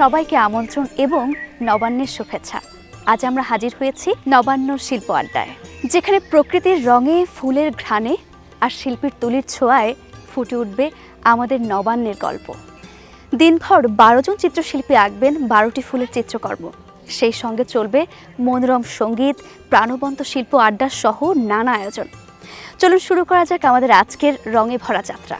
সবাইকে আমন্ত্রণ এবং নবান্নের শুভেচ্ছা। আজ আমরা হাজির হয়েছি নবান্ন শিল্প আড্ডায়, যেখানে প্রকৃতির রঙে, ফুলের ঘ্রাণে আর শিল্পীর তুলির ছোঁয়ায় ফুটে উঠবে আমাদের নবান্নের গল্প। দিনভর বারো জন চিত্রশিল্পী আঁকবেন বারোটি ফুলের চিত্রকর্ম। সেই সঙ্গে চলবে মনোরম সংগীত, প্রাণবন্ত শিল্প আড্ডা সহ নানা আয়োজন। চলুন শুরু করা যাক আমাদের আজকের রঙে ভরা যাত্রা।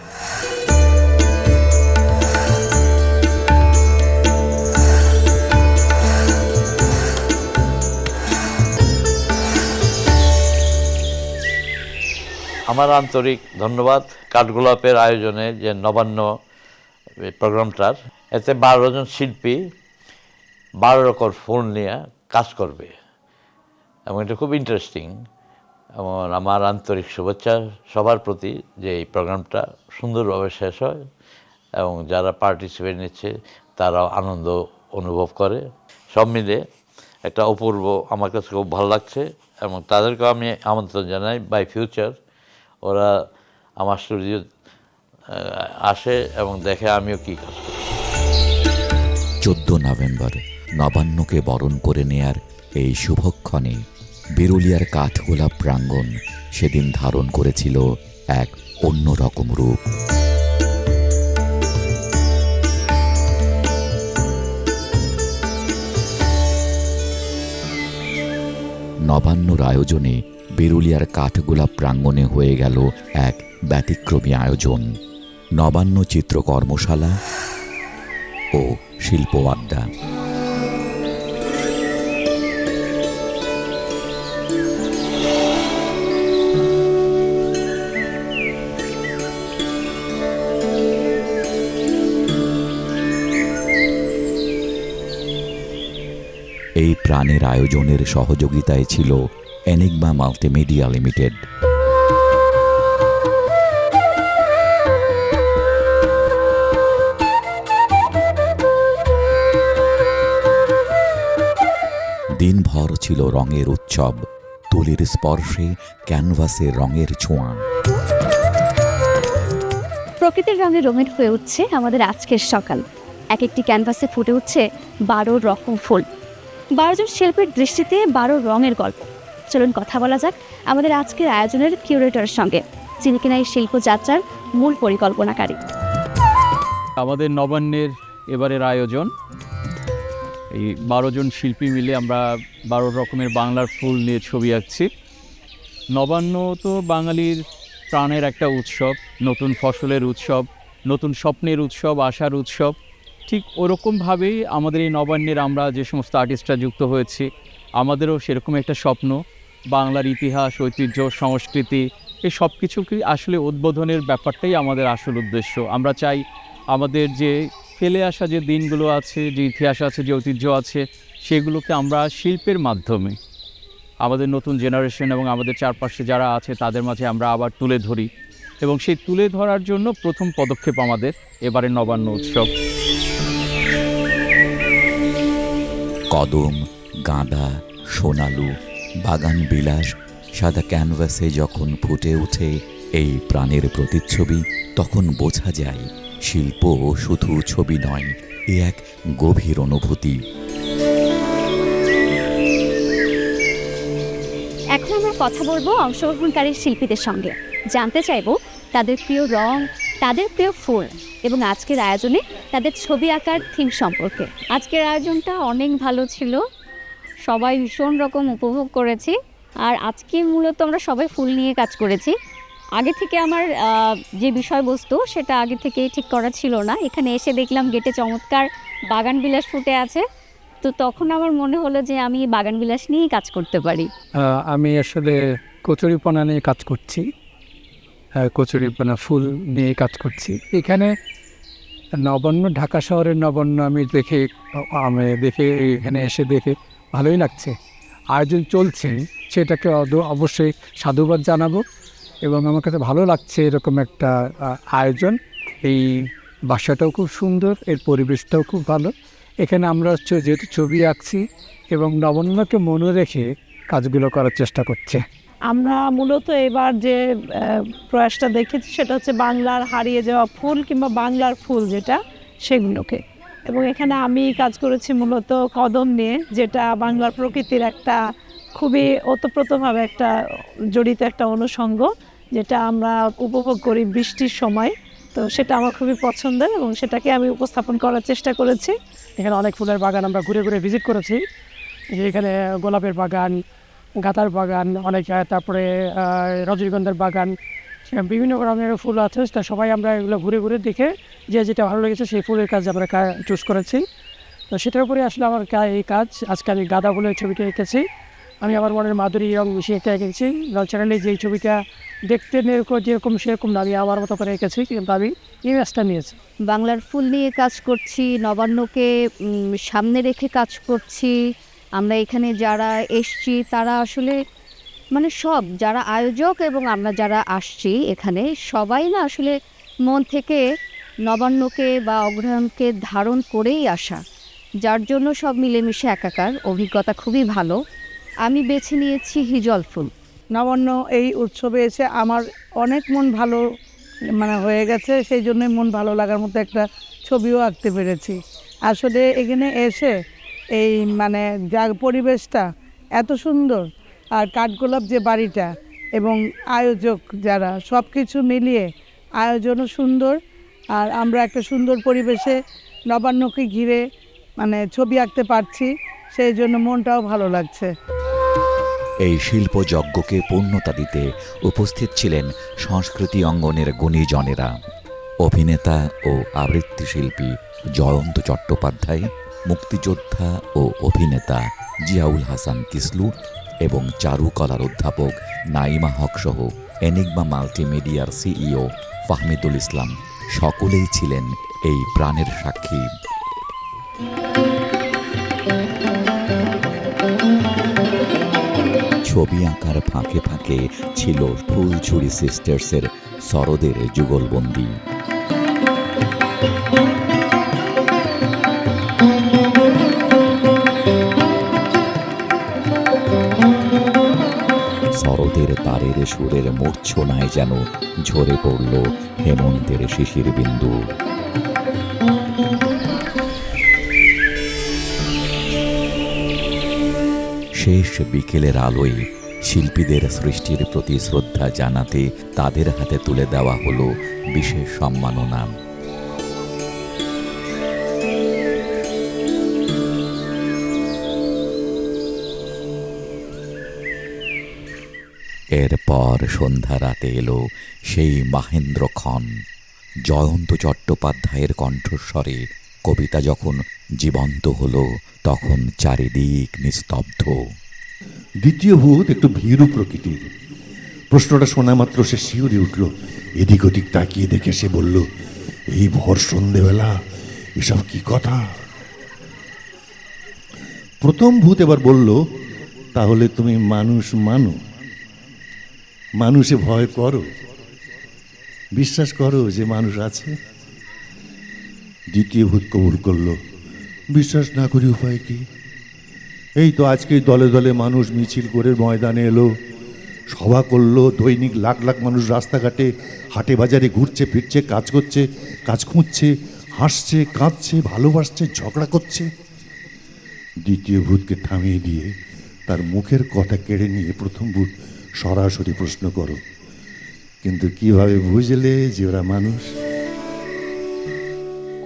আমার আন্তরিক ধন্যবাদ কাঠগোলাপের আয়োজনে যে নবান্ন প্রোগ্রামটার। এতে বারো জন শিল্পী বারো রকম ফুল নিয়ে কাজ করবে। এবং এটা খুব ইন্টারেস্টিং এবং আমার আন্তরিক শুভেচ্ছা সবার প্রতি যে এই প্রোগ্রামটা সুন্দরভাবে শেষ হয় এবং যারা পার্টিসিপেট নিচ্ছে তারাও আনন্দ অনুভব করে। সব মিলে একটা অপূর্ব, আমার কাছে খুব ভালো লাগছে এবং তাদেরকেও আমি আমন্ত্রণ জানাই। বাই ফিউচার ওরা আমার স্টুডিও আসে এবং দেখে আমিও কী কাজ চোদ্দ নভেম্বর, নবান্নকে বরণ করে নেয়ার এই শুভক্ষণে বিরুলিয়ার কাঠগোলাপ প্রাঙ্গণ সেদিন ধারণ করেছিল এক অন্যরকম রূপ। নবান্নর আয়োজনে বিরুলিয়ার কাঠগোলাপ প্রাঙ্গণে হয়ে গেল এক ব্যতিক্রমী আয়োজন। নবান্ন চিত্র কর্মশালা ও শিল্প আড্ডা। এই প্রাণের আয়োজনের সহযোগিতায় ছিল এনিগমা মাল্টিমিডিয়া লিমিটেড দিনভর ছিল রঙের উৎসব। তুলির স্পর্শে ক্যানভাসে রঙের ছোঁয়া। প্রকৃতির রঙে রঙের হয়ে উঠছে আমাদের আজকের সকাল। এক একটি ক্যানভাসে ফুটে উঠছে বারো রকম ফুল। বারো জন শিল্পীর দৃষ্টিতে বারো রঙের গল্প। চলুন কথা বলা যাক আমাদের আজকের আয়োজনের কিউরেটরের সঙ্গে, যিনি কিনা এই শিল্পযাত্রার মূল পরিকল্পনাকারী। আমাদের নবান্নের এবারের আয়োজন। এই বারো জন শিল্পী মিলে আমরা বারো রকমের বাংলার ফুল নিয়ে ছবি আঁকছি। নবান্ন তো বাঙালির প্রাণের একটা উৎসব, নতুন ফসলের উৎসব, নতুন স্বপ্নের উৎসব, আশার উৎসব। ঠিক ওরকমভাবেই আমাদের এই নবান্নের আমরা যে সমস্ত আর্টিস্টরা যুক্ত হয়েছি, আমাদেরও সেরকম একটা স্বপ্ন। বাংলার ইতিহাস, ঐতিহ্য, সংস্কৃতি, এই সব কিছুকে আসলে উদ্বোধনের ব্যাপারটাই আমাদের আসল উদ্দেশ্য। আমরা চাই আমাদের যে ফেলে আসা যে দিনগুলো আছে, যে ইতিহাস আছে, যে ঐতিহ্য আছে, সেগুলোকে আমরা শিল্পের মাধ্যমে আমাদের নতুন জেনারেশন এবং আমাদের চারপাশে যারা আছে, তাদের মাঝে আমরা আবার তুলে ধরি এবং সেই তুলে ধরার জন্য প্রথম পদক্ষেপ আমাদের এবারে নবান্ন উৎসব। কদম, গাঁদা, সোনালু বাগান বিলাস, সাদা ক্যানভাসে যখন ফুটে ওঠে এই প্রাণের প্রতিচ্ছবি, তখন বোঝা যায় শিল্প শুধু ছবি নয়, এ এক গভীর অনুভূতি। এখন আমরা কথা বলব অংশগ্রহণকারী শিল্পীদের সঙ্গে। জানতে চাইব তাদের প্রিয় রং, তাদের প্রিয় ফুল এবং আজকের আয়োজনে তাদের ছবি আঁকার থিম সম্পর্কে। আজকের আয়োজনটা অনেক ভালো ছিল। সবাই ভীষণ রকম উপভোগ করেছি। আর আজকে মূলত আমরা সবাই ফুল নিয়ে কাজ করেছি। আগে থেকে আমার যে বিষয়বস্তু সেটা আগে থেকে ঠিক করা ছিল না। এখানে এসে দেখলাম গেটে চমৎকার বাগান বিলাস ফুটে আছে। তো তখন আমার মনে হলো যে আমি বাগান বিলাস নিয়েই কাজ করতে পারি। আমি আসলে কচুরিপনা নিয়ে কাজ করছি। আহ, কচুরিপনা ফুল নিয়ে কাজ করছি। এখানে নবান্ন ঢাকা শহরের নবান্ন আমি দেখে আমি দেখে এখানে এসে দেখে ভালোই লাগছে। আয়োজন চলছে, সেটাকে অবশ্যই সাধুবাদ জানাব এবং আমার কাছে ভালো লাগছে এরকম একটা আয়োজন। এই বাসাটাও খুব সুন্দর, এর পরিবেশটাও খুব ভালো। এখানে আমরা হচ্ছে যেহেতু ছবি আঁকছি এবং নবান্নকে মনে রেখে কাজগুলো করার চেষ্টা করছে। আমরা মূলত এবার যে প্রয়াসটা দেখেছি সেটা হচ্ছে বাংলার হারিয়ে যাওয়া ফুল কিংবা বাংলার ফুল যেটা, সেগুলোকে। এবং এখানে আমি কাজ করেছি মূলত কদম নিয়ে, যেটা বাংলার প্রকৃতির একটা খুবই ওতপ্রোতভাবে একটা জড়িত একটা অনুষঙ্গ, যেটা আমরা উপভোগ করি বৃষ্টির সময়। তো সেটা আমার খুবই পছন্দের এবং সেটাকে আমি উপস্থাপন করার চেষ্টা করেছি। এখানে অনেক ফুলের বাগান আমরা ঘুরে ঘুরে ভিজিট করেছি। যে এখানে গোলাপের বাগান, গাঁদার বাগান, অনেক তারপরে রজনীগন্ধার বাগান বিভিন্ন রঙের ফুল আছে সবাই আমরা এগুলো ঘুরে ঘুরে দেখে যে যেটা ভালো লেগেছে সেই ফুলের কাজ আমরা চুজ করেছি। তো সেটার উপরে আসলে আমার এই কাজ, আজকে আমি গাঁদা ফুলের ছবিটা এঁকেছি। আমি আমার মনের মাধুরী রং মিশিয়ে একটা এঁকেছি। চ্যানেলে যেই ছবিটা দেখতে যেরকম যেরকম সেরকম আমি আমার মতো করে এঁকেছি, কিন্তু আমি ইমেজটা নিয়েছি। বাংলার ফুল নিয়ে কাজ করছি, নবান্নকে সামনে রেখে কাজ করছি। আমরা এখানে যারা এসছি, তারা আসলে মানে সব, যারা আয়োজক এবং আমরা যারা আসছি এখানে, সবাই না আসলে মন থেকে নবান্নকে বা অগ্রহায়ণকে ধারণ করেই আসা, যার জন্য সব মিলেমিশে একাকার, অভিজ্ঞতা খুবই ভালো। আমি বেছে নিয়েছি হিজল ফুল। নবান্ন এই উৎসবে এসে আমার অনেক মন ভালো মানে হয়ে গেছে, সেই জন্য মন ভালো লাগার মতো একটা ছবিও আঁকতে পেরেছি। আসলে এখানে এসে এই মানে যা পরিবেশটা এত সুন্দর, আর কাঠগোলাপ যে বাড়িটা এবং আয়োজক যারা সব কিছু মিলিয়ে আয়োজনও সুন্দর আর আমরা একটা সুন্দর পরিবেশে নবান্নকে ঘিরে মানে ছবি আঁকতে পারছি, সেই জন্য মনটাও ভালো লাগছে। এই শিল্পযজ্ঞকে পূর্ণতা দিতে উপস্থিত ছিলেন সংস্কৃতি অঙ্গনের গুণীজনেরা। অভিনেতা ও আবৃত্তি শিল্পী জয়ন্ত চট্টোপাধ্যায়, মুক্তিযোদ্ধা ও অভিনেতা জিয়াউল হাসান কিসলু এবং চারুকলার অধ্যাপক নাইমা হক সহ এনিগমা মাল্টিমিডিয়ার সিইও ফাহমিদুল ইসলাম। সকলেই ছিলেন এই প্রাণের সাক্ষী। ছবি আঁকার ফাঁকে ফাঁকে ছিল ফুলঝুরি সিস্টার্সের সরদের যুগলবন্দি। শরদের তারের সুরের মূর্ছনায় যেন ঝরে পড়ল হেমন্তের শিশির বিন্দু। শেষ বিকেলের আলোয় শিল্পীদের সৃষ্টির প্রতি শ্রদ্ধা জানাতে তাদের হাতে তুলে দেওয়া হলো বিশেষ সম্মাননা। এরপর সন্ধ্যা রাতে এলো সেই মাহেন্দ্রক্ষণ। জয়ন্ত চট্টোপাধ্যায়ের কণ্ঠস্বরে কবিতা যখন জীবন্ত হলো, তখন চারিদিক নিস্তব্ধ। দ্বিতীয় ভূত একটু ভীরু প্রকৃতির। প্রশ্নটা শোনা মাত্র সে শিউরে উঠল। এদিক ওদিক তাকিয়ে দেখে সে বলল, এই ভর সন্ধেবেলা এসব কি কথা? প্রথম ভূত এবার বলল, তাহলে তুমি মানুষ মানো? মানুষে ভয় করো। বিশ্বাস করো যে মানুষ আছে। দ্বিতীয় ভূত কবুল করল। বিশ্বাস না করি উপায় কি? এই তো আজকে দলে দলে মানুষ মিছিল করে ময়দানে এলো। সভা করল, দৈনিক লাখ লাখ মানুষ রাস্তাঘাটে, হাটে বাজারে ঘুরছে, ফিরছে, কাজ করছে, কাজ খুঁজছে, হাসছে, কাঁদছে, ভালোবাসছে, ঝগড়া করছে। দ্বিতীয় ভূতকে থামিয়ে দিয়ে তার মুখের কথা কেড়ে নিয়ে প্রথম ভূত সরাসরি প্রশ্ন করো। কিন্তু কীভাবে বুঝলে যে ওরা মানুষ?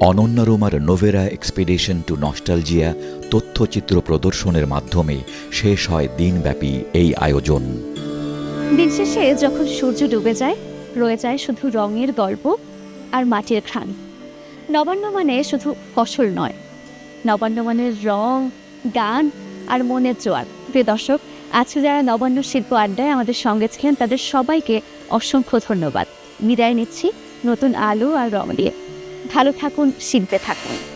অনন্য রোমার নোভেরা এক্সপিডিশন টু নস্টালজিয়া তথ্যচিত্র প্রদর্শনের মাধ্যমে শেষ হয় দিনব্যাপী এই আয়োজন। দিন শেষে যখন সূর্য ডুবে যায় রয়ে যায় শুধু রঙের গল্প আর মাটির ঘ্রাণ। নবান্ন মানে শুধু ফসল নয়। নবান্ন মানে রং গান আর মনের জোয়ার। প্রিয় দর্শক আজকে যারা নবান্ন শিল্প আড্ডায় আমাদের সঙ্গে ছিলেন, তাদের সবাইকে অসংখ্য ধন্যবাদ। বিদায় নিচ্ছি নতুন আলো আর রং দিয়ে ভালো থাকুন, শিল্পে থাকুন।